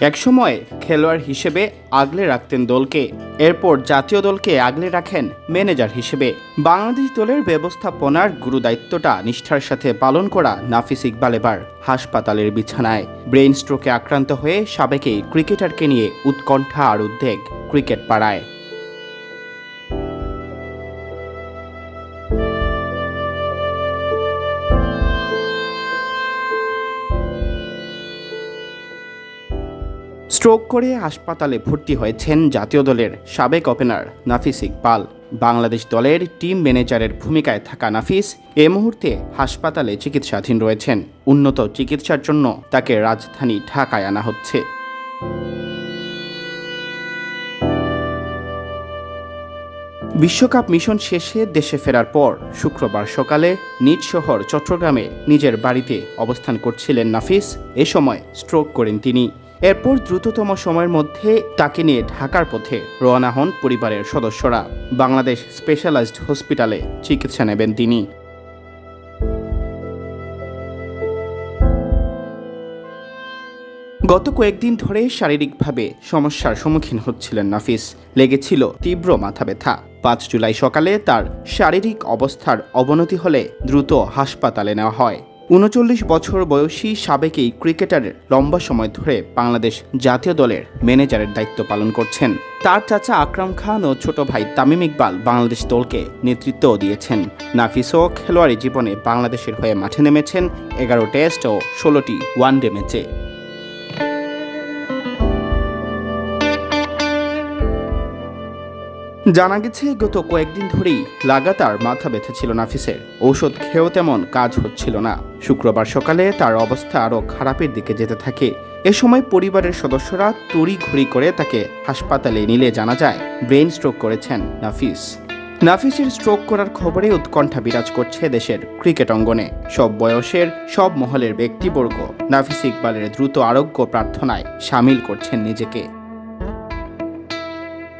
একসময় খেলোয়াড় হিসেবে আগলে রাখতেন দলকে। এরপর জাতীয় দলকে আগলে রাখেন ম্যানেজার হিসেবে। বাংলাদেশ দলের ব্যবস্থাপনার গুরুদায়িত্বটা নিষ্ঠার সাথে পালন করা নাফিস ইকবাল এবার হাসপাতালের বিছানায়। ব্রেইন স্ট্রোকে আক্রান্ত হয়ে সাবেকেই ক্রিকেটারকে নিয়ে উৎকণ্ঠা আর উদ্বেগ ক্রিকেট পাড়ায়। স্ট্রোক করে হাসপাতালে ভর্তি হয়েছেন জাতীয় দলের সাবেক ওপেনার নাফিস ইকবাল। বাংলাদেশ দলের টিম ম্যানেজারের ভূমিকায় থাকা নাফিস এ মুহূর্তে হাসপাতালে চিকিৎসাধীন রয়েছেন। উন্নত চিকিৎসার জন্য তাকে রাজধানী ঢাকায় আনা হচ্ছে। বিশ্বকাপ মিশন শেষে দেশে ফেরার পর শুক্রবার সকালে নিজ শহর চট্টগ্রামে নিজের বাড়িতে অবস্থান করছিলেন নাফিস। এ সময় স্ট্রোক করেন তিনি। এরপর দ্রুততম সময়ের মধ্যে তাকে নিয়ে ঢাকার পথে রওনা হন পরিবারের সদস্যরা। বাংলাদেশ স্পেশালাইজড হসপিটালে চিকিৎসা নেবেন তিনি। গত কয়েকদিন ধরে শারীরিকভাবে সমস্যার সম্মুখীন হচ্ছিলেন নাফিস। লেগেছিল তীব্র মাথা ব্যথা। পাঁচ জুলাই সকালে তার শারীরিক অবস্থার অবনতি হলে দ্রুত হাসপাতালে নেওয়া হয়। উনচল্লিশ বছর বয়সী সাবেকেই ক্রিকেটারের লম্বা সময় ধরে বাংলাদেশ জাতীয় দলের ম্যানেজারের দায়িত্ব পালন করছেন। তার চাচা আকরাম খান ও ছোট ভাই তামিম ইকবাল বাংলাদেশ দলকে নেতৃত্ব দিয়েছেন। নাফিসও খেলোয়াড়ি জীবনে বাংলাদেশের হয়ে মাঠে নেমেছেন এগারো টেস্ট ও ষোলোটি ওয়ানডে ম্যাচে। জানা গেছে, গত কয়েকদিন ধরেই লাগাতার মাথা ব্যথা ছিল নাফিসের। ঔষধ খেয়েও তেমন কাজ হচ্ছিল না। শুক্রবার সকালে তার অবস্থা আরও খারাপের দিকে যেতে থাকে। এ সময় পরিবারের সদস্যরা তড়িঘড়ি করে তাকে হাসপাতালে নিলে জানা যায়, ব্রেন স্ট্রোক করেছেন নাফিস। নাফিসের স্ট্রোক করার খবরে উৎকণ্ঠা বিরাজ করছে দেশের ক্রিকেট অঙ্গনে। সব বয়সের, সব মহলের ব্যক্তিবর্গ নাফিস ইকবালের দ্রুত আরোগ্য প্রার্থনায় সামিল করছেন নিজেকে।